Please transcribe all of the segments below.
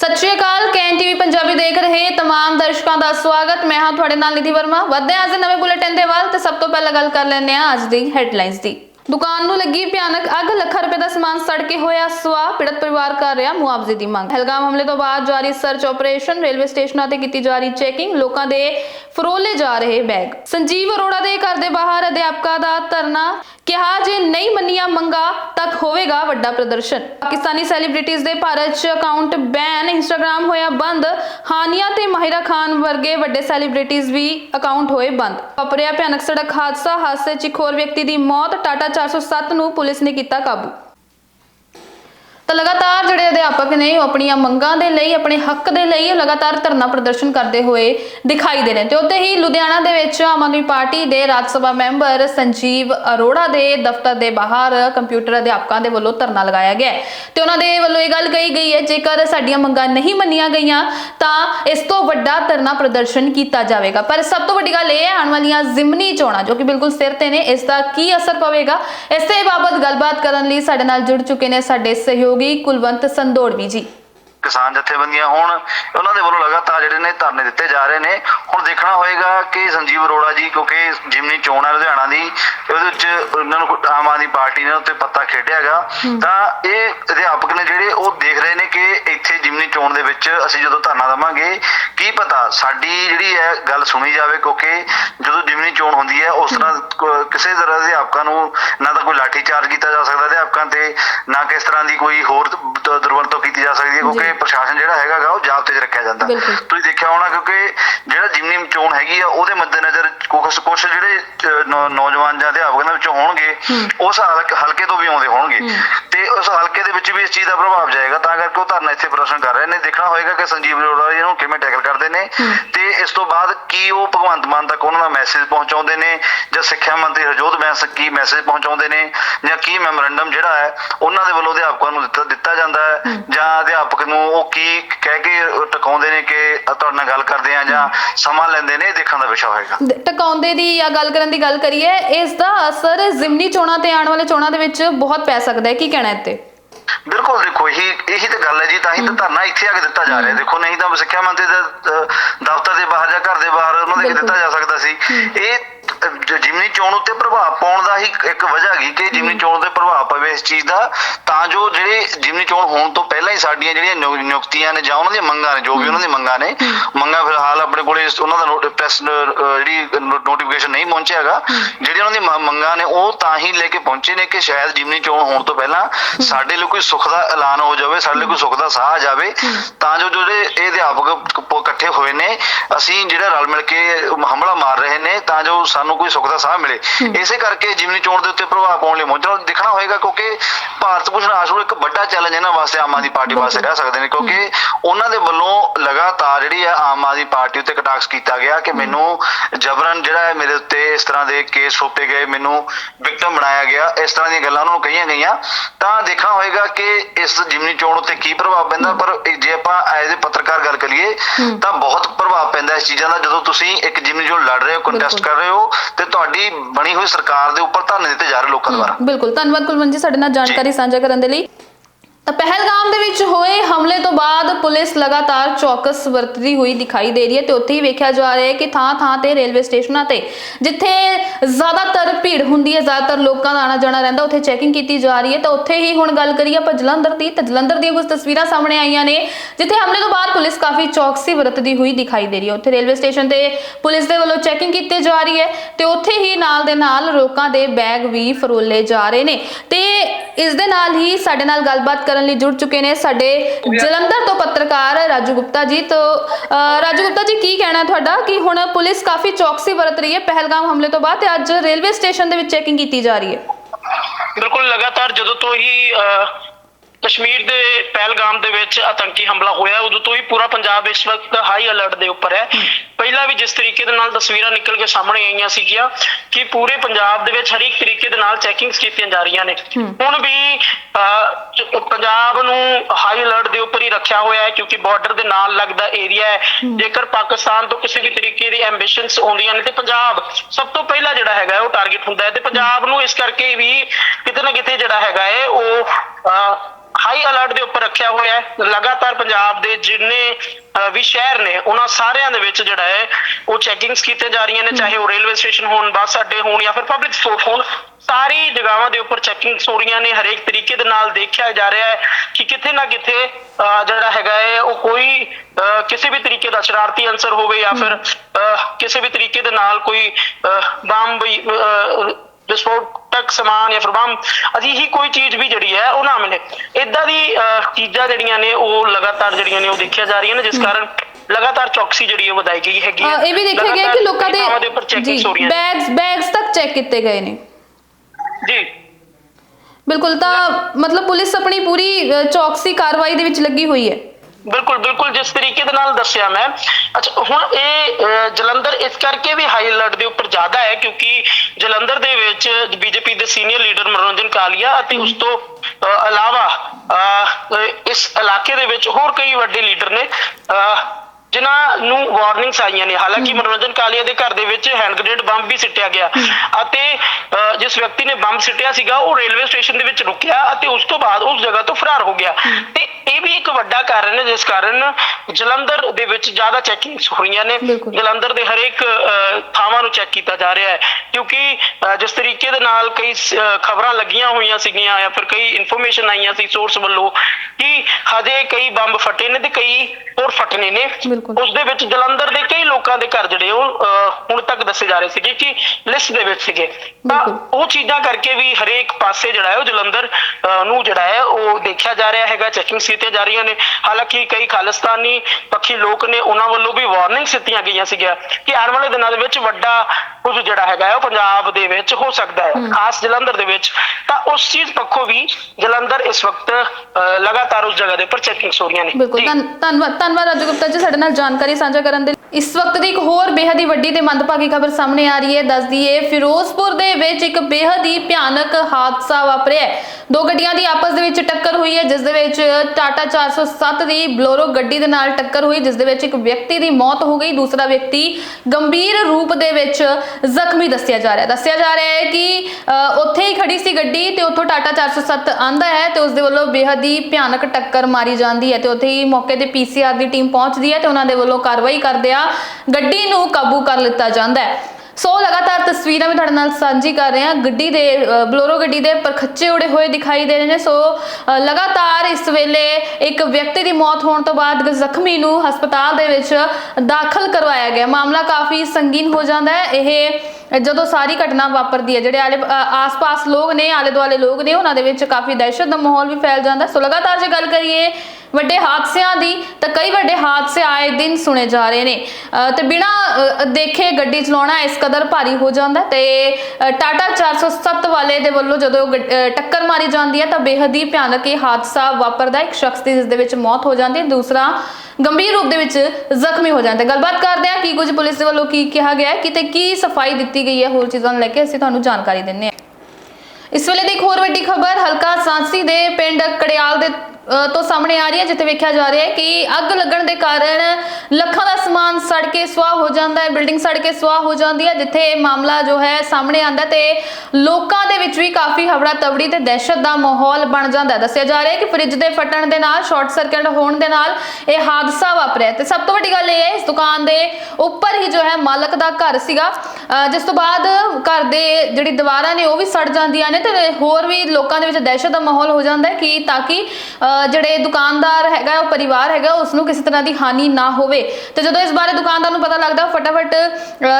ਸਤਿ ਸ਼੍ਰੀ ਅਕਾਲ ਕੈਨ ਟੀਵੀ ਪੰਜਾਬੀ ਦੇਖ ਰਹੇ तमाम ਦਰਸ਼ਕਾਂ ਦਾ ਸਵਾਗਤ ਮੈਂ ਹਾਂ ਤੁਹਾਡੇ ਨਾਲ ਨਿਧੀ ਵਰਮਾ ਵਧਦੇ ਹਾਂ ਅੱਜ ਦੇ ਨਵੇਂ ਬੁਲੇਟਿਨ ਦੇ ਵੱਲ ਤੇ ਸਭ ਤੋਂ ਪਹਿਲਾਂ ਗੱਲ ਕਰ ਲੈਂਦੇ ਹਾਂ ਅੱਜ ਦੀ ਹੈਡਲਾਈਨਸ ਦੀ ਦੁਕਾਨ ਨੂੰ ਲੱਗੀ ਭਿਆਨਕ ਅੱਗ ਲੱਖਾਂ ਰੁਪਏ ਦਾ ਸਮਾਨ ਸੜ ਕੇ ਹੋਇਆ ਸਵਾ ਪੀੜਤ ਪਰਿਵਾਰ ਕਰ ਰਿਹਾ ਮੁਆਵਜ਼ੇ ਦੀ ਮੰਗ ਹਲਗਾਮ ਹਮਲੇ ਤੋਂ ਬਾਅਦ ਜਾਰੀ ਸਰਚ ਆਪਰੇਸ਼ਨ ਰੇਲਵੇ ਸਟੇਸ਼ਨਾਂ ਤੇ ਕੀਤੀ ਜਾ ਰਹੀ ਚੈਕਿੰਗ ਲੋਕਾਂ ਦੇ ਫਰੋਲੇ ਜਾ ਰਹੇ ਬੈਗ ਸੰਜੀਵ ਅਰੋੜਾ ਦੇ ਘਰ ਦੇ ਬਾਹਰ ਅਧਿਆਪਕਾਂ ਦਾ ਧਰਨਾ ਕਿਹਾ ਜੇ ਨਹੀਂ ਮੰਨੀਆਂ ਮੰਗਾ ਤੱਕ ਹੋਵੇਗਾ ਵੱਡਾ ਪ੍ਰਦਰਸ਼ਨ। ਪਾਕਿਸਤਾਨੀ ਸੈਲੀਬ੍ਰਿਟੀਜ਼ ਦੇ ਭਾਰਤ 'ਚ ਅਕਾਊਂਟ ਬੈਨ ਇੰਸਟਾਗ੍ਰam ਹੋਇਆ ਬੰਦ। ਹਾਨੀਆ ਤੇ ਮਾਹਿਰਾ ਖਾਨ ਵਰਗੇ ਵੱਡੇ ਸੈਲੀਬ੍ਰਿਟੀਜ਼ ਵੀ ਅਕਾਊਂਟ ਹੋਏ ਬੰਦ। ਵਾਪਰਿਆ ਭਿਆਨਕ ਸੜਕ ਹਾਦਸਾ, ਹਾਦਸੇ 'ਚ ਇੱਕ ਹੋਰ ਵਿਅਕਤੀ ਦੀ ਮੌਤ, ਟਾਟਾ 407 ਨੂੰ ਪੁਲਿਸ ਨੇ ਕੀਤਾ ਕਾਬੂ। ਤਾਂ ਲਗਾਤਾਰ ਅਧਿਆਪਕ ਨੇ ਉਹ ਆਪਣੀਆਂ ਮੰਗਾਂ ਦੇ ਲਈ, ਆਪਣੇ ਹੱਕ ਦੇ ਲਈ ਲਗਾਤਾਰ ਧਰਨਾ ਪ੍ਰਦਰਸ਼ਨ ਕਰਦੇ ਹੋਏ ਦਿਖਾਈ ਦੇ ਰਹੇ ਤੇ ਉੱਤੇ ਹੀ ਲੁਧਿਆਣਾ ਦੇ ਵਿੱਚ ਆਮ ਆਦਮੀ ਪਾਰਟੀ ਦੇ ਰਾਜ ਸਭਾ ਮੈਂਬਰ ਸੰਜੀਵ ਅਰੋੜਾ ਦੇ ਦਫ਼ਤਰ ਦੇ ਬਾਹਰ ਕੰਪਿਊਟਰ ਅਧਿਆਪਕਾਂ ਦੇ ਵੱਲੋਂ ਧਰਨਾ ਲਗਾਇਆ ਗਿਆ ਤੇ ਉਹਨਾਂ ਦੇ ਵੱਲੋਂ ਇਹ ਗੱਲ ਕਹੀ ਗਈ ਹੈ, ਜੇਕਰ ਸਾਡੀਆਂ ਮੰਗਾਂ ਨਹੀਂ ਮੰਨੀਆਂ ਗਈਆਂ, ਤਾਂ ਇਸ ਤੋਂ ਵੱਡਾ ਧਰਨਾ ਪ੍ਰਦਰਸ਼ਨ ਕੀਤਾ ਜਾਵੇਗਾ। ਪਰ ਸਭ ਤੋਂ ਵੱਡੀ ਗੱਲ ਇਹ ਹੈ, ਆਉਣ ਵਾਲੀਆਂ ਜ਼ਿਮਨੀ ਚੋਣਾਂ, ਜੋ ਕਿ ਬਿਲਕੁਲ ਸਿਰ ਤੇ ਨੇ, ਇਸ ਦਾ ਕੀ ਅਸਰ ਪਵੇਗਾ? ਇਸੇ ਬਾਬਤ ਗੱਲਬਾਤ ਕਰਨ ਲਈ ਸਾਡੇ ਨਾਲ ਜੁੜ ਚੁੱਕੇ ਨੇ ਸਾਡੇ ਸਹਿਯੋਗੀ ਕੁਲਵੰਤ ਸੰਧੂ ਸੰਦੋੜਵੀ ਜੀ। ਕਿਸਾਨ ਜਥੇਬੰਦੀਆਂ ਹੋਣ ਉਹਨਾਂ ਦੇ ਵੱਲੋਂ ਲਗਾਤਾਰ ਜਿਹੜੇ ਨੇ ਧਰਨੇ ਦਿੱਤੇ ਜਾ ਰਹੇ ਨੇ। ਹੁਣ ਦੇਖਣਾ ਹੋਏਗਾ ਕਿ ਸੰਜੀਵ ਅਰੋੜਾ ਜੀ ਕਿਉਂਕਿ ਜਿਮਨੀ ਚੋਣ ਹੈ ਲੁਧਿਆਣਾ ਦੀ ਉਹਦੇ ਵਿੱਚ ਉਹਨਾਂ ਨੂੰ ਆਮ ਆਦਮੀ ਪਾਰਟੀ ਨੇ ਉੱਤੇ ਪੱਤਾ ਖੇਡਿਆਗਾ ਤਾਂ ਇਹ ਅਧਿਆਪਕ ਨੇ ਜਿਹੜੇ ਉਹ ਦੇਖ ਰਹੇ ਨੇ ਕਿ ਇੱਥੇ ਜਿਮਨੀ ਚੋਣ ਦੇ ਵਿੱਚ ਅਸੀਂ ਜਦੋਂ ਧਰਨਾ ਦੇਵਾਂਗੇ ਕੀ ਪਤਾ ਸਾਡੀ ਜਿਹੜੀ ਹੈ ਗੱਲ ਸੁਣੀ ਜਾਵੇ ਕਿਉਂਕਿ ਜਦੋਂ ਜਿਮਨੀ ਚੋਣ ਹੁੰਦੀ ਹੈ ਉਸ ਤਰ੍ਹਾਂ ਕਿਸੇ ਤਰ੍ਹਾਂ ਦੇ ਅਧਿਆਪਕਾਂ ਨੂੰ ਨਾ ਤਾਂ ਕੋਈ ਲਾਠੀ ਚਾਰਜ ਕੀਤਾ ਜਾ ਸਕਦਾ ਅਧਿਆਪਕਾਂ ਤੇ ਨਾ ਕਿਸ ਤਰ੍ਹਾਂ ਦੀ ਕੋਈ ਹੋਰ ਦੁਰਵਰਤੋਂ ਕੀਤੀ ਜਾ ਸਕਦੀ ਹੈ ਕਿਉਂਕਿ ਜੀ। ਪ੍ਰਸ਼ਾਸਨ ਜਿਹੜਾ ਹੈਗਾ ਗਾ ਉਹ ਜਾਬਤੇ 'ਚ ਰੱਖਿਆ ਜਾਂਦਾ। ਬਿਲਕੁਲ। ਤੁਸੀਂ ਦੇਖਿਆ ਹੋਣਾ ਕਿਉਂਕਿ ਜਿਹੜਾ ਜਿਮਨੀ ਚੋਣ ਹੈਗੀ ਆ ਉਹਦੇ ਮੱਦੇਨਜ਼ਰ ਕੁਝ ਕੁਝ ਜਿਹੜੇ ਅਹ, ਨੌ- ਨੌਜਵਾਨ ਜਾਂ ਅਧਿਆਪਕਾਂ ਦੇ ਵਿੱਚੋਂ ਹੋਣਗੇ ਉਸ ਹਲਕ- ਹਲਕੇ ਤੋਂ ਵੀ ਆਉਂਦੇ ਹੋਣਗੇ। ਤੇ ਉਸ ਹਲਕੇ ਦੇ ਵਿੱਚ ਵੀ ਇਸ ਚੀਜ਼ ਦਾ ਪ੍ਰਭਾਵ ਜਾਏਗਾ ਤਾਂ ਕਰਕੇ ਉਹ ਧਰਨਾ ਇੱਥੇ ਪ੍ਰਦਰਸ਼ਨ ਕਰ ਰਹੇ ਨੇ। ਦੇਖਣਾ ਹੋਏਗਾ ਕਿ ਸੰਜੀਵ ਅਰੋੜਾ ਜੀ ਨੂੰ ਕਿਵੇਂ ਟੈਕਲ ਕਰਦੇ ਨੇ। ਤੇ ਇਸ ਤੋਂ ਬਾਅਦ ਕੀ ਉਹ ਭਗਵੰਤ ਮਾਨ ਤੱਕ ਉਹਨਾਂ ਦਾ ਮੈਸੇਜ ਪਹੁੰਚਾਉਂਦੇ ਨੇ ਜਾਂ ਸਿੱਖਿਆ ਮੰਤਰੀ ਹਰਜੋਤ ਬੈਂਸ ਕੀ ਮੈਸੇਜ ਪਹੁੰਚਾਉਂਦੇ ਨੇ ਜਾਂ ਕੀ ਮੈਮੋਰੈਂਡਮ ਜਿਹੜਾ ਹੈ ਉਹਨਾਂ ਦੇ ਵੱਲੋਂ ਅਧਿਆਪਕਾਂ ਨੂੰ ਦਿੱਤਾ ਦਿੱਤਾ ਜਾਂਦਾ ਹੈ ਜਾਂ ਅਧਿਆਪਕ ਨੂੰ ਉਹ ਕੀ ਕਹਿ ਕੇ ਟਿਕਾਉਂਦੇ ਨੇ ਕਿ ਤੁਹਾਡੇ ਨਾਲ ਗੱਲ ਕਰਦੇ ਆ ਜਾਂ ਸਮਾਂ ਲੈਂਦੇ ਨੇ ਇਹ ਦੇਖਣ ਦਾ ਵਿਸ਼ਾ ਹੋਏਗਾ? ਟਕਾਉਂਦੇ ਦੀ ਜਾਂ ਗੱਲ ਕਰਨ ਦੀ ਗੱਲ ਕਰੀਏ ਇਸ ਦਾ ਅਸਰ ਜ਼ਿਮਨੀ ਚੋਣਾਂ ਤੇ ਆਉਣ ਵਾਲੇ ਚੋਣਾਂ ਦੇ ਵਿੱਚ ਬਹੁਤ ਪੈ ਸਕਦਾ ਹੈ। ਕੀ ਕਹਿਣਾ ਇੱਥੇ? ਬਿਲਕੁਲ ਦੇਖੋ ਇਹੀ ਇਹੀ ਤਾਂ ਗੱਲ ਹੈ ਜੀ ਤਾਂ ਹੀ ਤਾਂ ਧਰਨਾ ਇੱਥੇ ਆ ਕੇ ਦਿੱਤਾ ਜਾ ਰਿਹਾ। ਦੇਖੋ ਨਹੀਂ ਤਾਂ ਸਿੱਖਿਆ ਮੰਤਰੀ ਦੇ ਦਫ਼ਤਰ ਦੇ ਬਾਹਰ ਜਾਂ ਘਰ ਦੇ ਬਾਹਰ ਉਹਨਾਂ ਦੇ। ਦਿੱਤਾ ਜਾ ਸਕਦਾ ਸੀ। ਇਹ ਜਿਮਨੀ ਚੋਣ ਉੱਤੇ ਪ੍ਰਭਾਵ ਪਾਉਣ ਦਾ ਹੀ ਇੱਕ ਵਜ੍ਹਾ ਹੈਗੀ ਕਿ ਜਿਮਨੀ ਚੋਣ ਤੇ ਪ੍ਰਭਾਵ ਪਵੇ ਇਸ ਚੀਜ਼ ਦਾ ਤਾਂ ਜੋ ਜਿਹੜੇ ਜਿਮਨੀ ਚੋਣ ਹੋਣ ਤੋਂ ਪਹਿਲਾਂ ਹੀ ਸਾਡੀਆਂ ਜਿਹੜੀਆਂ ਨਿਯੁ- ਨਿਯੁਕਤੀਆਂ ਨੇ ਜਾਂ ਉਹਨਾਂ ਦੀਆਂ ਮੰਗਾਂ ਨੇ ਜੋ ਵੀ ਉਹਨਾਂ ਦੀਆਂ ਮੰਗਾਂ ਨੇ ਮੰਗਾਂ ਫਿਲਹਾਲ ਆਪਣੇ ਕੋਲੇ ਉਹਨਾਂ ਦਾ ਪ੍ਰੈਸ ਜਿਹੜੀ ਨੋਟੀਫਿਕੇਸ਼ਨ ਨਹੀਂ ਪਹੁੰਚਿਆ ਹੈਗਾ ਜਿਹੜੀਆਂ ਉਹਨਾਂ ਦੀਆਂ ਮੰਗਾਂ ਨੇ ਉਹ ਤਾਂ ਹੀ ਲੈ ਕੇ ਪਹੁੰਚੇ ਨੇ ਕਿ ਸ਼ਾਇਦ ਜਿਮਨੀ ਚੋਣ ਹੋਣ ਤੋਂ ਪਹਿਲਾਂ ਸਾਡੇ ਲਈ ਕੋਈ ਸੁੱਖ ਦਾ ਐਲਾਨ ਹੋ ਜਾਵੇ ਸਾਡੇ ਲਈ ਕੋਈ ਸੁੱਖ ਦਾ ਸਾਹ ਆ ਜਾਵੇ ਤਾਂ ਜੋ ਜਿਹੜੇ ਇਹ ਅਧਿਆਪਕ ਇਕੱਠੇ ਹੋਏ ਨੇ ਅਸੀਂ ਜਿਹੜਾ ਰਲ ਮਿਲ ਕੇ ਹਮਲਾ ਮਾਰ ਰਹੇ ਨੇ ਤਾਂ ਜੋ ਸਾਨੂੰ ਕੋਈ ਸੁੱਖ ਦਾ ਸਾਹ ਮਿਲੇ। ਇਸੇ ਕਰਕੇ ਜਿਮਨੀ ਚੋਣ ਦੇ ਉੱਤੇ ਪ੍ਰਭਾਵ ਪਾਉਣ ਲਈ ਮੋਜਾ ਦੇਖਣਾ ਹੋਏਗਾ ਕਿਉਂਕਿ ਭਾਰਤ ਭੂਸ਼ਣ ਆਸ਼ੂ ਇੱਕ ਵੱਡਾ ਚੈਲੰਜ ਇਹਨਾਂ ਵਾਸਤੇ ਆਮ ਆਦਮੀ ਪਾਰਟੀ ਵਾਸਤੇ ਰਹਿ ਸਕਦੇ ਨੇ ਕਿਉਂਕਿ ਉਹਨਾਂ ਦੇ ਵੱਲੋਂ ਲਗਾਤਾਰ ਜਿਹੜੀ ਆ ਆਮ ਆਦਮੀ ਪਾਰਟੀ ਉੱਤੇ ਕਟਾਕਸ ਕੀਤਾ ਗਿਆ ਕਿ ਮੈਨੂੰ ਜਬਰਨ ਜਿਹੜਾ ਹੈ ਮੇਰੇ ਉੱਤੇ ਇਸ ਤਰ੍ਹਾਂ ਦੇ ਕੇਸ ਸੌਂਪੇ ਗਏ ਮੈਨੂੰ ਵਿਕਟਮ ਬਣਾਇਆ ਗਿਆ ਇਸ ਤਰ੍ਹਾਂ ਦੀਆਂ ਗੱਲਾਂ ਉਹਨਾਂ ਨੂੰ ਕਹੀਆਂ ਗਈਆਂ। ਤਾਂ ਦੇਖਣਾ ਹੋਏਗਾ ਕਿ ਇਸ ਜਿਮਨੀ ਚੋਣ ਉੱਤੇ ਕੀ ਪ੍ਰਭਾਵ ਪੈਂਦਾ ਪਰ ਜੇ ਆਪਾਂ ਐਜ਼ ਅ ਪੱਤਰਕਾਰ ਗੱਲ ਕਰੀਏ ਤਾਂ ਬਹੁਤ ਪ੍ਰਭਾਵ ਪੈਂਦਾ ਇਸ ਚੀਜ਼ਾਂ ਦਾ ਜਦੋਂ ਤੁਸੀਂ ਇੱਕ ਜਿਮਨੀ ਚੋਣ ਲੜ ਰਹੇ ਹੋ ਕੰਟੈਸਟ। ਕਰ ਰਹੇ ਹੋ ਤੇ ਤੁਹਾਡੀ ਬਣੀ ਹੋਈ ਸਰਕਾਰ ਦੇ ਉੱਪਰ ਧਰਨੇ ਦਿੱਤੇ ਜਾ ਰਹੇ ਲੋਕਾਂ ਦੁਆਰਾ। ਬਿਲਕੁਲ। ਧੰਨਵਾਦ ਕੁਲਵੰਤ ਜੀ ਸਾਡੇ ਨਾਲ ਜਾਣਕਾਰੀ ਸਾਂਝਾ ਕਰਨ ਦੇ ਲਈ। ਤਾਂ ਪਹਿਲਗਾਮ ਦੇ ਵਿੱਚ ਹੋਏ ਹਮਲੇ ਤੋਂ ਬਾਅਦ ਪੁਲਿਸ ਲਗਾਤਾਰ ਚੌਕਸ ਵਰਤਦੀ ਹੋਈ ਦਿਖਾਈ ਦੇ ਰਹੀ ਹੈ ਤੇ ਉੱਥੇ ਹੀ ਵੇਖਿਆ ਜਾ ਰਿਹਾ ਹੈ ਕਿ ਥਾਂ-ਥਾਂ ਤੇ ਰੇਲਵੇ ਸਟੇਸ਼ਨਾਂ ਤੇ ਜਿੱਥੇ ਜ਼ਿਆਦਾਤਰ ਭੀੜ ਹੁੰਦੀ ਹੈ, ਜ਼ਿਆਦਾਤਰ ਲੋਕਾਂ ਦਾ ਆਣਾ ਜਾਣਾ ਰਹਿੰਦਾ, ਉੱਥੇ ਚੈਕਿੰਗ ਕੀਤੀ ਜਾ ਰਹੀ ਹੈ। ਤਾਂ ਉੱਥੇ ਹੀ ਹੁਣ ਗੱਲ ਕਰੀਏ ਆਪਾਂ ਜਲੰਧਰ ਦੀ, ਤਾਂ ਜਲੰਧਰ ਦੀਆਂ ਕੁਝ ਤਸਵੀਰਾਂ ਸਾਹਮਣੇ ਆਈਆਂ ਨੇ, ਜਿੱਥੇ ਹਮਲੇ ਤੋਂ ਬਾਅਦ ਪੁਲਿਸ ਕਾਫੀ ਚੌਕਸੀ ਵਰਤਦੀ ਹੋਈ ਦਿਖਾਈ ਦੇ ਰਹੀ ਹੈ। ਉੱਥੇ ਰੇਲਵੇ ਸਟੇਸ਼ਨ ਤੇ ਪੁਲਿਸ ਦੇ ਵੱਲੋਂ ਚੈਕਿੰਗ ਕੀਤੀ ਜਾ ਰਹੀ ਹੈ ਤੇ ਉੱਥੇ ਹੀ ਨਾਲ ਦੇ ਨਾਲ ਲੋਕਾਂ ਦੇ ਬੈਗ ਵੀ ਫਰੋਲੇ ਜਾ ਰਹੇ ਨੇ ਤੇ ਇਸ ਦੇ ਨਾਲ ਹੀ ਸਾਡੇ ਨਾਲ ਗੱਲਬਾਤ ਕਰਨ ਲਈ ਜੁੜ ਚੁੱਕੇ ਨੇ ਸਾਡੇ ਜਲੰਧਰ ਤੋਂ ਪੱਤਰਕਾਰ ਰਾਜੂ ਗੁਪਤਾ ਜੀ। ਤੋਂ ਰਾਜੂ ਗੁਪਤਾ ਜੀ, ਕੀ ਕਹਿਣਾ ਤੁਹਾਡਾ? ਕਿ ਹੁਣ ਪੁਲਿਸ ਕਾਫੀ ਚੌਕਸੀ ਵਰਤ ਰਹੀ ਹੈ ਪਹਿਲਗਾਮ ਹਮਲੇ ਤੋਂ ਬਾਅਦ ਤੇ ਅੱਜ ਰੇਲਵੇ ਸਟੇਸ਼ਨ ਦੇ ਵਿੱਚ ਚੈਕਿੰਗ ਕੀਤੀ ਜਾ ਰਹੀ ਹੈ। ਬਿਲਕੁਲ ਲਗਾਤਾਰ ਜਦੋਂ ਤੋਂ ਹੀ ਕਸ਼ਮੀਰ ਦੇ ਪਹਿਲਗਾਮ ਦੇ ਵਿੱਚ ਆਤੰਕੀ ਹਮਲਾ ਹੋਇਆ ਉਦੋਂ ਤੋਂ ਹੀ ਪੂਰਾ ਪੰਜਾਬ ਇਸ ਵਕਤ ਹਾਈ ਅਲਰਟ ਦੇ ਉੱਪਰ ਹੈ। ਪਹਿਲਾਂ ਵੀ ਜਿਸ ਤਰੀਕੇ ਦੇ ਨਾਲ ਤਸਵੀਰਾਂ ਨਿਕਲ ਕੇ ਸਾਹਮਣੇ ਆਈਆਂ ਸੀਗੀਆਂ ਕਿ ਪੂਰੇ ਪੰਜਾਬ ਦੇ ਵਿੱਚ ਹਰੇਕ ਤਰੀਕੇ ਦੇ ਨਾਲ ਚੈਕਿੰਗਸ ਕੀਤੀਆਂ ਜਾ ਰਹੀਆਂ ਨੇ। ਹੁਣ ਵੀ ਪੰਜਾਬ ਨੂੰ ਹਾਈ ਅਲਰਟ ਦੇ ਉੱਪਰ ਹੀ ਰੱਖਿਆ ਹੋਇਆ ਹੈ ਕਿਉਂਕਿ ਬਾਰਡਰ ਦੇ ਨਾਲ ਲੱਗਦਾ ਏਰੀਆ ਹੈ। ਜੇਕਰ ਪਾਕਿਸਤਾਨ ਤੋਂ ਕਿਸੇ ਵੀ ਤਰੀਕੇ ਦੀ ਐਂਬੀਸ਼ਨਸ ਆਉਂਦੀਆਂ ਨੇ ਤੇ ਪੰਜਾਬ ਸਭ ਤੋਂ ਪਹਿਲਾਂ ਜਿਹੜਾ ਹੈਗਾ ਉਹ ਟਾਰਗੇਟ ਹੁੰਦਾ ਹੈ ਤੇ ਪੰਜਾਬ ਨੂੰ ਇਸ ਕਰਕੇ ਵੀ ਕਿਤੇ ਨਾ ਕਿਤੇ ਜਿਹੜਾ ਹੈਗਾ ਹੈ ਉਹ ਹਾਈ ਅਲਰਟ ਦੇ ਉੱਪਰ ਰੱਖਿਆ ਹੋਇਆ ਹੈ। ਲਗਾਤਾਰ ਪੰਜਾਬ ਦੇ ਜਿੰਨੇ ਵੀ ਸ਼ਹਿਰ ਨੇ ਉਹਨਾਂ ਸਾਰਿਆਂ ਦੇ ਵਿੱਚ ਜਿਹੜਾ ਹੈ ਉਹ ਚੈਕਿੰਗਸ ਕੀਤੇ ਜਾ ਰਹੀਆਂ ਨੇ ਚਾਹੇ ਉਹ ਰੇਲਵੇ ਸਟੇਸ਼ਨ ਹੋਣ ਬੱਸ ਅੱਡੇ ਹੋਣ ਜਾਂ ਫਿਰ ਪਬਲਿਕ ਸਪੋਰਟ ਹੋਣ ਸਾਰੀ ਜਗ੍ਹਾਵਾਂ ਦੇ ਉੱਪਰ ਚੈਕਿੰਗਸ ਹੋ ਰਹੀਆਂ ਨੇ। ਹਰੇਕ ਤਰੀਕੇ ਦੇ ਨਾਲ ਦੇਖਿਆ ਜਾ ਰਿਹਾ ਹੈ ਕਿ ਕਿਤੇ ਨਾ ਅਹ, ਜਿਹੜਾ ਹੈਗਾ ਹੈ ਉਹ ਕੋਈ ਕਿਸੇ ਵੀ ਤਰੀਕੇ ਦਾ ਸ਼ਰਾਰਤੀ ਅੰਸਰ ਹੋਵੇ ਜਾਂ ਫਿਰ ਕਿਸੇ ਵੀ ਤਰੀਕੇ ਦੇ ਨਾਲ ਕੋਈ ਬੰਬ ਵਿਸਫੋਟਕ ਸਮਾਨ ਜਾਂ ਫਿਰ ਬੰਬ ਅਜਿਹੀ ਕੋਈ ਚੀਜ਼ ਵੀ ਜਿਹੜੀ ਹੈ ਉਹ ਨਾ ਮਿਲੇ। ਇਦਾਂ ਦੀ ਚੀਜ਼ਾਂ ਜਿਹੜੀਆਂ ਨੇ ਉਹ ਲਗਾਤਾਰ ਜਿਹੜੀਆਂ ਨੇ ਉਹ ਦੇਖਿਆ ਜਾ ਰਹੀਆਂ ਨੇ ਜਿਸ ਕਾਰਨ ਲਗਾਤਾਰ ਚੌਕਸੀ ਜਿਹੜੀ ਹੈ ਵਧਾਈ ਗਈ ਹੈਗੀ ਹੈ। ਇਹ ਵੀ ਦੇਖਿਆ ਗਿਆ ਕਿ ਲੋਕਾਂ ਦੇ ਉੱਪਰ ਚੈਕਿੰਗਸ ਹੋ ਰਹੀਆਂ। ਬੈਗਸ ਬੈਗਸ ਤੱਕ ਚੈੱਕ ਕੀਤੇ ਗਏ ਨੇ। ਜੀ। ਬਿਲਕੁਲ ਤਾਂ ਮਤਲਬ ਪੁਲਿਸ ਆਪਣੀ ਪੂਰੀ ਚੌਕਸੀ ਕਾਰਵਾਈ ਦੇ ਵਿੱਚ ਲੱਗੀ ਹੋਈ ਹੈ। ਬਿਲਕੁਲ ਬਿਲਕੁਲ ਜਿਸ ਤਰੀਕੇ ਦੇ ਨਾਲ ਦੱਸਿਆ ਮੈਂ। ਅੱਛਾ ਹੁਣ ਇਹ ਅਹ, ਜਲੰਧਰ ਇਸ ਕਰਕੇ ਵੀ ਹਾਈ ਅਲਰਟ ਦੇ ਉੱਪਰ ਜ਼ਿਆਦਾ ਹੈ ਕਿਉਂਕਿ ਜਲੰਧਰ ਦੇ ਵਿੱਚ ਬੀਜੇਪੀ ਦੇ ਸੀਨੀਅਰ ਲੀਡਰ ਮਨੋਰੰਜਨ ਕਾਲੀਆ ਅਤੇ ਉਸ ਤੋਂ ਅਹ, ਇਲਾਵਾ ਅਹ, ਇਸ ਇਲਾਕੇ ਦੇ ਵਿੱਚ ਹੋਰ ਕਈ ਵੱਡੇ ਲੀਡਰ ਨੇ। ਅਹ, ਜਿਨ੍ਹਾਂ ਨੂੰ ਵਾਰਨਿੰਗਸ ਆਈਆਂ ਨੇ ਹਾਲਾਂਕਿ ਮਨੋਰੰਜਨ ਕਾਲੀਆ ਦੇ ਘਰ ਦੇ ਵਿੱਚ ਹੈਂਡ ਗ੍ਰੇਨੇਡ ਬੰਬ ਵੀ ਸਿੱਟਿਆ ਗਿਆ। ਅਤੇ ਜਿਸ ਵਿਅਕਤੀ ਨੇ ਬੰਬ ਸਿੱਟਿਆ ਸੀਗਾ ਉਹ ਰੇਲਵੇ ਸਟੇਸ਼ਨ ਦੇ ਵਿੱਚ ਰੁਕਿਆ ਅਤੇ ਉਸ ਤੋਂ ਬਾਅਦ ਉਸ ਜਗ੍ਹਾ ਤੋਂ ਫਰਾਰ ਹੋ ਗਿਆ। ਤੇ ਇਹ ਵੀ ਇੱਕ ਵੱਡਾ ਕਾਰਨ ਹੈ ਜਿਸ ਕਾਰਨ ਜਲੰਧਰ ਦੇ ਵਿੱਚ ਜ਼ਿਆਦਾ ਚੈਕਿੰਗਸ ਹੋ ਰਹੀਆਂ ਨੇ। ਜਲੰਧਰ ਦੇ ਹਰੇਕ ਥਾਵਾਂ ਨੂੰ ਚੈੱਕ ਕੀਤਾ ਜਾ ਰਿਹਾ ਹੈ। ਕਿਉਂਕਿ ਜਿਸ ਤਰੀਕੇ ਦੇ ਨਾਲ ਕਈ ਖਬਰਾਂ ਲੱਗੀਆਂ ਹੋਈਆਂ ਸੀਗੀਆਂ ਜਾਂ ਫਿਰ ਕਈ ਇਨਫੋਰਮੇਸ਼ਨ ਆਈਆਂ ਸੀ ਸੋਰਸ ਵੱਲੋਂ ਕਿ ਹਜੇ ਕਈ ਬੰਬ ਫਟੇ ਨੇ ਤੇ ਕਈ ਹੋਰ ਫਟਨੇ ਨੇ ਬਿਲਕੁਲ। ਉਸ ਦੇ ਵਿੱਚ ਜਲੰਧਰ ਦੇ ਕਈ ਲੋਕਾਂ ਦੇ ਘਰ ਜਿਹੜੇ ਉਹ ਅਹ, ਹੁਣ ਤੱਕ ਦੱਸੇ ਜਾ ਰਹੇ ਸੀਗੇ ਕਿ ਲਿਸਟ ਦੇ ਵਿੱਚ ਸੀਗੇ ਤਾਂ ਬਿਲਕੁਲ। ਉਹ ਚੀਜ਼ਾਂ ਕਰਕੇ ਵੀ ਹਰੇਕ ਪਾਸੇ ਜਿਹੜਾ ਹੈ ਉਹ ਜਲੰਧਰ ਅਹ, ਨੂੰ ਜਿਹੜਾ ਹੈ ਉਹ ਦੇਖਿਆ ਜਾ ਰਿਹਾ ਹੈਗਾ ਚੈਕਿੰਗ ਕੀਤੀਆਂ ਜਾ ਰਹੀਆਂ ਨੇ ਹਾਲਾਂਕਿ ਕਈ ਖਾਲਿਸਤਾਨੀ ਪੱਖੀ ਲੋਕ ਨੇ ਉਹਨਾਂ ਵੱਲੋਂ ਵੀ ਵਾਰਨਿੰਗ ਦਿੱਤੀਆਂ ਗਈਆਂ ਸੀਗੀਆਂ ਕਿ ਆਉਣ ਵਾਲੇ ਦਿਨਾਂ ਦੇ ਵਿੱਚ ਵੱਡਾ ਕੁਝ ਜਿਹੜਾ ਹੈਗਾ ਉਹ ਪੰਜਾਬ ਦੇ ਵਿੱਚ ਹੋ ਸਕਦਾ ਹੈ। ਖਾਸ ਜਲੰਧਰ ਦੇ ਵਿੱਚ ਤਾਂ ਉਸ ਚੀਜ਼ ਪੱਖੋਂ ਵੀ ਜਲੰਧਰ ਇਸ ਵਕਤ ਲਗਾਤਾਰ ਉਸ ਜਗ੍ਹਾ ਦੇ ਉੱਪਰ ਚੈਕਿੰਗਸ ਹੋ ਰਹੀਆਂ ਨੇ। ਬਿਲਕੁਲ। ਧੰਨਵਾਦ ਧੰਨਵਾਦ ਰਾਜੂ ਗੁਪਤਾ ਜੀ ਸਾਡੇ ਨਾਲ ਜਾਣਕਾਰੀ ਸਾਂਝਾ ਕਰਨ ਦੇ। ਇਸ ਵਕਤ ਦੀ ਇੱਕ ਹੋਰ ਬੇਹੱਦ ਹੀ ਵੱਡੀ ਤੇ ਮੰਦਭਾਗੀ ਖਬਰ ਸਾਹਮਣੇ ਆ ਰਹੀ ਹੈ। ਦੱਸਦੀ ਹੈ ਫਿਰੋਜ਼ਪੁਰ ਦੇ ਵਿੱਚ ਇੱਕ ਬੇਹੱਦ ਹੀ ਭਿਆਨਕ ਹਾਦਸਾ ਵਾਪਰਿਆ ਹੈ। ਦੋ ਗੱਡੀਆਂ ਦੀ ਆਪਸ ਦੇ ਵਿੱਚ ਟੱਕਰ ਹੋਈ ਹੈ ਜਿਸ ਦੇ ਵਿੱਚ ਟਾਟਾ 407 ਦੀ ਬਲੋਰੋ ਗੱਡੀ ਦੇ ਨਾਲ ਟੱਕਰ ਹੋਈ ਜਿਸ ਦੇ ਵਿੱਚ ਇੱਕ ਵਿਅਕਤੀ ਦੀ ਮੌਤ ਹੋ ਗਈ। ਦੂਸਰਾ ਵਿਅਕਤੀ ਗੰਭੀਰ ਰੂਪ ਦੇ ਵਿੱਚ ਜ਼ਖਮੀ ਦੱਸਿਆ ਜਾ ਰਿਹਾ ਦੱਸਿਆ ਜਾ ਰਿਹਾ ਹੈ ਕਿ ਅ, ਉੱਥੇ ਹੀ ਖੜੀ ਸੀ ਗੱਡੀ ਤੇ ਉੱਥੋਂ ਟਾਟਾ 407 ਆਂਦਾ ਹੈ ਤੇ ਉਸ ਦੇ ਵੱਲੋਂ ਬੇਹੱਦ ਹੀ ਭਿਆਨਕ ਟੱਕਰ ਮਾਰੀ ਜਾਂਦੀ ਹੈ ਤੇ ਉੱਥੇ ਹੀ ਮੌਕੇ ਤੇ ਪੀਸੀਆਰ ਦੀ ਟੀਮ ਪਹੁੰਚਦੀ ਹੈ ਤੇ ਉਹਨਾਂ ਦੇ ਵੱਲੋਂ ਕਾਰਵਾਈ ਕਰਦੇ ਆ। ਕਰਦਿਆਂ ਗੱਡੀ ਨੂੰ ਕਾਬੂ ਕਰ ਲਿੱਤਾ ਜਾਂਦਾ ਹੈ। ਸੋ ਲਗਾਤਾਰ ਤਸਵੀਰਾਂ ਵੀ ਤੁਹਾਡੇ ਨਾਲ ਸਾਂਝੀ ਕਰ ਰਹੇ ਹਾਂ। ਗੱਡੀ ਦੇ ਬਲੋਰੋ ਗੱਡੀ ਦੇ ਪਰਖੱਚੇ ਉੜੇ ਹੋਏ ਦਿਖਾਈ ਦੇ ਰਹੇ ਨੇ। ਸੋ ਲਗਾਤਾਰ ਇਸ ਵੇਲੇ ਇੱਕ ਵਿਅਕਤੀ ਦੀ ਮੌਤ ਹੋਣ ਤੋਂ ਬਾਅਦ ਜ਼ਖਮੀ ਨੂੰ ਹਸਪਤਾਲ ਦੇ ਵਿੱਚ ਦਾਖਲ ਕਰਵਾਇਆ ਗਿਆ। ਮਾਮਲਾ ਕਾਫੀ ਸੰਗੀਨ ਹੋ ਜਾਂਦਾ ਹੈ। ਇਹ ਜਦੋਂ ਸਾਰੀ ਘਟਨਾ ਵਾਪਰਦੀ ਹੈ, ਜਿਹੜੇ ਆਲੇ ਆਸ-ਪਾਸ ਲੋਕ ਨੇ ਆਲੇ ਦੁਆਲੇ ਲੋਕ ਨੇ, ਉਹਨਾਂ ਦੇ ਵਿੱਚ ਕਾਫੀ ਦਹਿਸ਼ਤ ਦਾ ਮਾਹੌਲ ਵੀ ਫੈਲ ਜਾਂਦਾ ਹੈ। ਸੋ ਲਗਾਤਾਰ ਜੇ ਗੱਲ ਕਰੀਏ ਵੱਡੇ ਹਾਦਸਿਆਂ ਦੀ ਤਾਂ ਕਈ ਵੱਡੇ ਹਾਦਸੇ ਆਏ ਦਿਨ ਸੁਣੇ ਜਾ ਰਹੇ ਨੇ। ਅ, ਤੇ ਬਿਨਾ ਦੇਖੇ ਗੱਡੀ ਚਲਾਉਣਾ ਇਸ ਕਦਰ ਭਾਰੀ ਹੋ ਜਾਂਦਾ ਹੈ ਤੇ ਅ, ਟਾਟਾ 407 ਵਾਲੇ ਦੇ ਵੱਲੋਂ ਜਦੋਂ ਗੱਡ- ਅ, ਟੱਕਰ ਮਾਰੀ ਜਾਂਦੀ ਹੈ ਤਾਂ ਬੇਹੱਦ ਹੀ ਭਿਆਨਕ ਇਹ ਹਾਦਸਾ ਵਾਪਰਦਾ ਹੈ। ਇੱਕ ਸ਼ਖਸ ਦੀ ਜਿਸ ਦੇ ਵਿੱਚ ਮੌਤ ਹੋ ਜਾਂਦੀ ਹੈ ਦੂਸਰਾ ਗੰਭੀਰ ਰੂਪ ਦੇ ਵਿੱਚ ਜ਼ਖਮੀ ਹੋ ਜਾਂਦਾ ਹੈ। ਗੱਲਬਾਤ ਕਰਦੇ ਹਾਂ ਕੀ ਕੁਝ ਪੁਲਿਸ ਦੇ ਵੱਲੋਂ ਕੀ ਕਿਹਾ ਗਿਆ ਹੈ ਕਿਤੇ ਕੀ ਸਫ਼ਾਈ ਦਿੱਤੀ ਗਈ ਹੈ ਹੋਰ ਚੀਜ਼ਾਂ ਨੂੰ ਲੈ ਕੇ ਅਸੀਂ ਤੁਹਾਨੂੰ ਜਾਣਕਾਰੀ ਦਿੰਦੇ ਹਾਂ। ਇਸ ਵੇਲੇ ਦੀ ਇੱਕ ਹੋਰ ਵੱਡੀ ਖਬਰ ਹਲਕਾ ਸਾਂਸੀ ਦੇ ਪਿੰਡ ਕੜਿਆਲ ਦੇ ਅ, ਤੋਂ ਸਾਹਮਣੇ ਆ ਰਹੀ ਹੈ ਜਿੱਥੇ ਵੇਖਿਆ ਜਾ ਰਿਹਾ ਹੈ ਕਿ ਅੱਗ ਲੱਗਣ ਦੇ ਕਾਰਨ ਲੱਖਾਂ ਦਾ ਸਮਾਨ ਸੜ ਕੇ ਸੁਆਹ ਹੋ ਜਾਂਦਾ ਹੈ ਬਿਲਡਿੰਗ ਸੜ ਕੇ ਸੁਆਹ ਹੋ ਜਾਂਦੀ ਹੈ ਜਿੱਥੇ ਇਹ ਮਾਮਲਾ ਜੋ ਹੈ ਸਾਹਮਣੇ ਆਂਦਾ ਤੇ ਲੋਕਾਂ ਦੇ ਵਿੱਚ ਵੀ ਕਾਫੀ ਹਵੜਾ ਤਵੜੀ ਤੇ ਦਹਿਸ਼ਤ ਦਾ ਮਾਹੌਲ ਬਣ ਜਾਂਦਾ ਹੈ। ਦੱਸਿਆ ਜਾ ਰਿਹਾ ਹੈ ਕਿ ਫ੍ਰਿਜ ਦੇ ਫਟਣ ਦੇ ਨਾਲ ਸ਼ਾਰਟ ਸਰਕਟ ਹੋਣ ਦੇ ਨਾਲ ਇਹ ਹਾਦਸਾ ਵਾਪਰਿਆ ਤੇ ਸਭ ਤੋਂ ਵੱਡੀ ਗੱਲ ਇਹ ਹੈ ਇਸ ਦੁਕਾਨ ਦੇ ਉੱਪਰ ਹੀ ਜੋ ਹੈ ਮਾਲਕ ਦਾ ਘਰ ਸੀਗਾ। ਜਿਸ ਤੋਂ ਬਾਅਦ ਘਰ ਦੇ ਜਿਹੜੀ ਦੀਵਾਰਾਂ ਨੇ ਉਹ ਵੀ ਸੜ ਜਾਂਦੀਆਂ ਨੇ ਤੇ ਹੋਰ ਵੀ ਲੋਕਾਂ ਦੇ ਵਿੱਚ ਦਹਿਸ਼ਤ ਦਾ ਮਾਹੌਲ ਹੋ ਜਾਂਦਾ ਹੈ ਕਿ ਤਾਂ ਕਿ ਜਿਹੜੇ ਦੁਕਾਨਦਾਰ ਹੈਗਾ, ਉਹ ਪਰਿਵਾਰ ਹੈਗਾ ਉਸ ਨੂੰ ਕਿਸੇ ਤਰ੍ਹਾਂ ਦੀ ਹਾਨੀ ਨਾ ਹੋਵੇ। ਤੇ ਜਦੋਂ ਇਸ ਬਾਰੇ ਦੁਕਾਨਦਾਰ ਨੂੰ ਪਤਾ ਲੱਗਦਾ, ਫਟਾਫਟ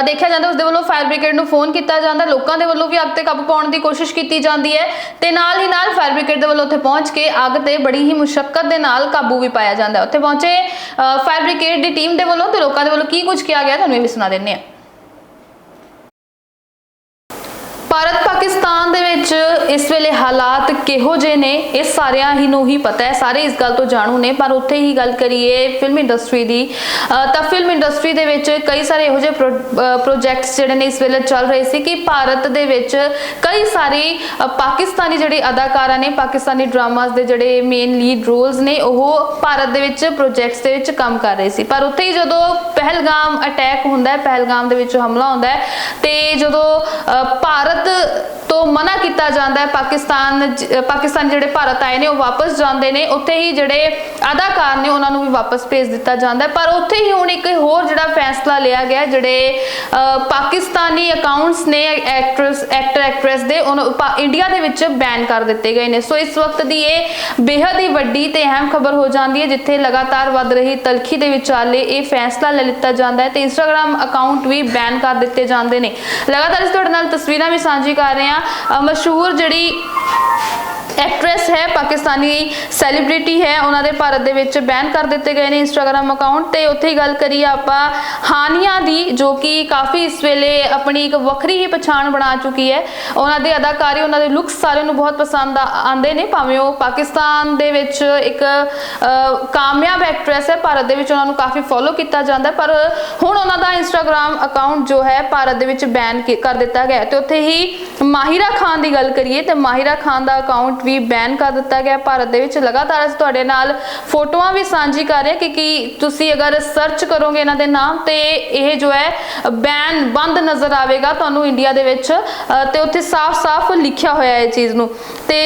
ਦੇਖਿਆ ਜਾਂਦਾ ਉਸ ਦੇ ਵੱਲੋਂ ਫਾਇਰ ਬ੍ਰਿਗੇਡ ਨੂੰ ਫੋਨ ਕੀਤਾ ਜਾਂਦਾ। ਲੋਕਾਂ ਦੇ ਵੱਲੋਂ ਵੀ ਅੱਗ ਤੇ ਕਾਬੂ ਪਾਉਣ ਦੀ ਕੋਸ਼ਿਸ਼ ਕੀਤੀ ਜਾਂਦੀ ਹੈ। ਤੇ ਨਾਲ ਹੀ ਨਾਲ ਫਾਇਰ ਬ੍ਰਿਗੇਡ ਦੇ ਵੱਲੋਂ ਉੱਥੇ ਪਹੁੰਚ ਕੇ ਅੱਗ ਤੇ ਬੜੀ ਹੀ ਮੁਸ਼ਕਲ ਦੇ ਨਾਲ ਕਾਬੂ ਵੀ ਪਾਇਆ ਜਾਂਦਾ ਉੱਥੇ ਪਹੁੰਚੇ ਫਾਇਰ ਬ੍ਰਿਗੇਡ ਦੀ ਟੀਮ ਦੇ ਵੱਲੋਂ ਤੇ ਲੋਕਾਂ ਦੇ ਵੱਲੋਂ ਕੀ ਕੁਝ ਕਿਹਾ ਗਿਆ, ਤੁਹਾਨੂੰ ਇਹ ਵੀ ਸੁਣਾ ਦਿੰਦੇ ਹਾਂ ਭਾਰਤ ਪਾਕਿਸਤਾਨ ਦੇ ਵਿੱਚ ਇਸ ਵੇਲੇ ਹਾਲਾਤ ਕਿਹੋ ਜਿਹੇ ਨੇ, ਇਹ ਸਾਰਿਆਂ ਹੀ ਨੂੰ ਹੀ ਪਤਾ ਹੈ, ਸਾਰੇ ਇਸ ਗੱਲ ਤੋਂ ਜਾਣੂ ਨੇ, ਪਰ ਉੱਥੇ ਹੀ ਗੱਲ ਕਰੀਏ ਫਿਲਮ ਇੰਡਸਟਰੀ ਦੀ ਤਾਂ ਫਿਲਮ ਇੰਡਸਟਰੀ ਦੇ ਵਿੱਚ ਕਈ ਸਾਰੇ ਇਹੋ ਜਿਹੇ ਪ੍ਰੋਜੈਕਟਸ ਜਿਹੜੇ ਨੇ ਇਸ ਵੇਲੇ ਚੱਲ ਰਹੇ ਸੀ ਕਿ ਭਾਰਤ ਦੇ ਵਿੱਚ ਕਈ ਸਾਰੇ ਪਾਕਿਸਤਾਨੀ ਜਿਹੜੇ ਅਦਾਕਾਰਾਂ ਨੇ, ਪਾਕਿਸਤਾਨੀ ਡਰਾਮਾਸ ਦੇ ਜਿਹੜੇ ਮੇਨ ਲੀਡ ਰੋਲਸ ਨੇ, ਉਹ ਭਾਰਤ ਦੇ ਵਿੱਚ ਪ੍ਰੋਜੈਕਟਸ ਦੇ ਵਿੱਚ ਕੰਮ ਕਰ ਰਹੇ ਸੀ। ਪਰ ਉੱਥੇ ਹੀ ਜਦੋਂ ਪਹਿਲਗਾਮ ਅਟੈਕ ਹੁੰਦਾ ਹੈ, ਪਹਿਲਗਾਮ ਦੇ ਵਿੱਚ ਹਮਲਾ ਹੁੰਦਾ ਹੈ, ਤੇ ਜਦੋਂ ਭਾਰਤ ਤੋਂ ਮਨਾ ਕੀਤਾ ਜਾਂਦਾ ਹੈ, ਪਾਕਿਸਤਾਨ ਪਾਕਿਸਤਾਨ ਜਿਹੜੇ ਭਾਰਤ ਆਏ ਨੇ, ਉਹ ਵਾਪਸ ਜਾਂਦੇ ਨੇ। ਉੱਥੇ ਹੀ ਜਿਹੜੇ ਅਦਾਕਾਰ ਨੇ, ਉਹਨਾਂ ਨੂੰ ਵੀ ਵਾਪਸ ਭੇਜ ਦਿੱਤਾ ਜਾਂਦਾ ਹੈ। ਪਰ ਉੱਥੇ ਹੀ ਹੁਣ ਇੱਕ ਹੋਰ ਜਿਹੜਾ ਫੈਸਲਾ ਲਿਆ ਗਿਆ ਜਿਹੜੇ ਪਾਕਿਸਤਾਨੀ ਅਕਾਊਂਟਸ ਨੇ ਐਕਟਰਸ ਐਕਟਰ ਐਕਟ੍ਰੈਸ ਦੇ ਉਹਨਾਂ ਪਾ- ਇੰਡੀਆ ਦੇ ਵਿੱਚ ਬੈਨ ਕਰ ਦਿੱਤੇ ਗਏ ਨੇ। ਸੋ ਇਸ ਵਕਤ ਦੀ ਇਹ ਬੇहद ਹੀ ਵੱਡੀ ਤੇ ਅਹਿਮ ਖਬਰ ਹੋ ਜਾਂਦੀ ਹੈ, ਜਿੱਥੇ ਲਗਾਤਾਰ ਵੱਧ ਰਹੀ ਤਲਖੀ ਦੇ ਵਿਚਾਲੇ ਇਹ ਫੈਸਲਾ ਲੈ ਲਿੱਤਾ ਜਾਂਦਾ ਹੈ ਤੇ ਇੰਸਟਾਗ੍ਰam ਅਕਾਊਂਟ ਵੀ ਬੈਨ ਕਰ ਦਿੱਤੇ ਜਾਂਦੇ ਨੇ। ਲਗਾਤਾਰ ਅਸੀਂ ਤੁਹਾਡੇ ਨਾਲ ਤਸਵੀਰਾਂ ਵੀ ਸਾਂਝੀ ਕਰ ਰਹੇ ਹਾਂ। ਮਸ਼ਹੂਰ ਜਿਹੜੀ ਐਕਟ੍ਰੈਸ ਹੈ, ਪਾਕਿਸਤਾਨੀ ਸੈਲੀਬ੍ਰਿਟੀ ਹੈ। ਉਹਨਾਂ ਦੇ ਭਾਰਤ ਦੇ ਵਿੱਚ ਬੈਨ ਕਰ ਦਿੱਤੇ ਗਏ ਨੇ ਇੰਸਟਾਗ੍ਰam ਅਕਾਊਂਟ ਤੇ। ਉੱਥੇ ਹੀ ਗੱਲ ਕਰੀਏ ਆਪਾਂ, ਹਾਨੀਆ ਦੀ, ਜੋ ਕਿ ਕਾਫੀ ਇਸ ਵੇਲੇ ਆਪਣੀ ਇੱਕ ਵੱਖਰੀ ਹੀ ਪਛਾਣ ਬਣਾ ਚੁੱਕੀ ਹੈ। ਉਹਨਾਂ ਦੇ ਅਦਾਕਾਰੀ, ਉਹਨਾਂ ਦੇ ਲੁੱਕਸ ਸਾਰਿਆਂ ਨੂੰ ਬਹੁਤ ਪਸੰਦ ਆ- ਆਉਂਦੇ ਨੇ। ਭਾਵੇਂ ਉਹ ਪਾਕਿਸਤਾਨ ਦੇ ਵਿੱਚ ਇੱਕ ਕਾਮਯਾਬ ਐਕਟ੍ਰੈਸ ਹੈ, ਭਾਰਤ ਦੇ ਵਿੱਚ ਉਹਨਾਂ ਨੂੰ ਕਾਫੀ ਫੋਲੋ ਕੀਤਾ ਜਾਂਦਾ ਪਰ ਹੁਣ ਉਹਨਾਂ ਦਾ ਇੰਸਟਾਗ੍ਰam ਅਕਾਊਂਟ ਜੋ ਹੈ, ਭਾਰਤ ਦੇ ਵਿੱਚ ਬੈਨ ਕਰ ਦਿੱਤਾ ਗਿਆ ਹੈ। ਤੇ ਉੱਥੇ ਹੀ ਮਾਹਿਰਾ ਖਾਨ ਦੀ ਗੱਲ ਕਰੀਏ, ਤੇ ਮਾਹਿਰਾ ਖਾਨ ਦਾ ਅਕਾਊਂਟ ਵੀ ਬੈਨ ਕਰ ਦਿੱਤਾ ਗਿਆ ਭਾਰਤ ਦੇ ਵਿੱਚ ਲਗਾਤਾਰ ਅਸੀਂ ਤੁਹਾਡੇ ਨਾਲ ਫੋਟੋਆਂ ਵੀ ਸਾਂਝੀ ਕਰ ਰਹੇ ਹਾਂ ਕਿ ਕੀ ਤੁਸੀਂ ਅਗਰ ਸਰਚ ਕਰੋਗੇ ਇਹਨਾਂ ਦੇ ਨਾਮ ਤੇ ਇਹ ਜੋ ਹੈ, ਬੈਨ ਬੰਦ ਨਜ਼ਰ ਆਵੇਗਾ ਤੁਹਾਨੂੰ ਇੰਡੀਆ ਦੇ ਵਿੱਚ ਤੇ ਉੱਥੇ ਸਾਫ਼-ਸਾਫ਼ ਲਿਖਿਆ ਹੋਇਆ ਹੈ ਇਹ ਚੀਜ਼ ਨੂੰ। ਤੇ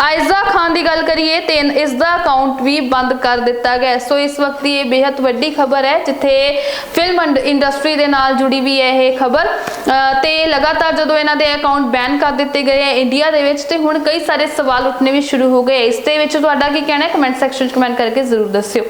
ਆਇਜ਼ਾ ਖਾਨ ਦੀ ਗੱਲ ਕਰੀਏ ਤੇ ਇਸ ਦਾ ਅਕਾਊਂਟ ਵੀ ਬੰਦ ਕਰ ਦਿੱਤਾ ਗਿਆ ਸੋ ਇਸ ਵਕਤ ਦੀ ਇਹ ਬੇहद ਵੱਡੀ ਖਬਰ ਹੈ ਜਿੱਥੇ ਫਿਲਮ ਇੰਡ- ਇੰਡਸਟਰੀ ਦੇ ਨਾਲ ਜੁੜੀ ਵੀ ਹੈ ਇਹ ਖਬਰ। ਅ, ਤੇ ਲਗਾਤਾਰ ਜਦੋਂ ਇਹਨਾਂ ਦੇ ਅਕਾਊਂਟ ਬੈਨ ਕਰ ਦਿੱਤੇ ਗਏ ਹੈ ਇੰਡੀਆ ਦੇ ਵਿੱਚ ਤੇ ਹੁਣ ਕਈ ਸਾਰੇ ਸਵਾਲ ਉੱਠਣੇ ਵੀ ਸ਼ੁਰੂ ਹੋ ਗਏ ਇਸ ਦੇ ਵਿੱਚ ਤੁਹਾਡਾ ਕੀ ਕਹਿਣਾ ਹੈ? ਕਮੈਂਟ ਸੈਕਸ਼ਨ 'ਚ ਕਮੈਂਟ ਕਰਕੇ ਜ਼ਰੂਰ ਦੱਸਿਓ।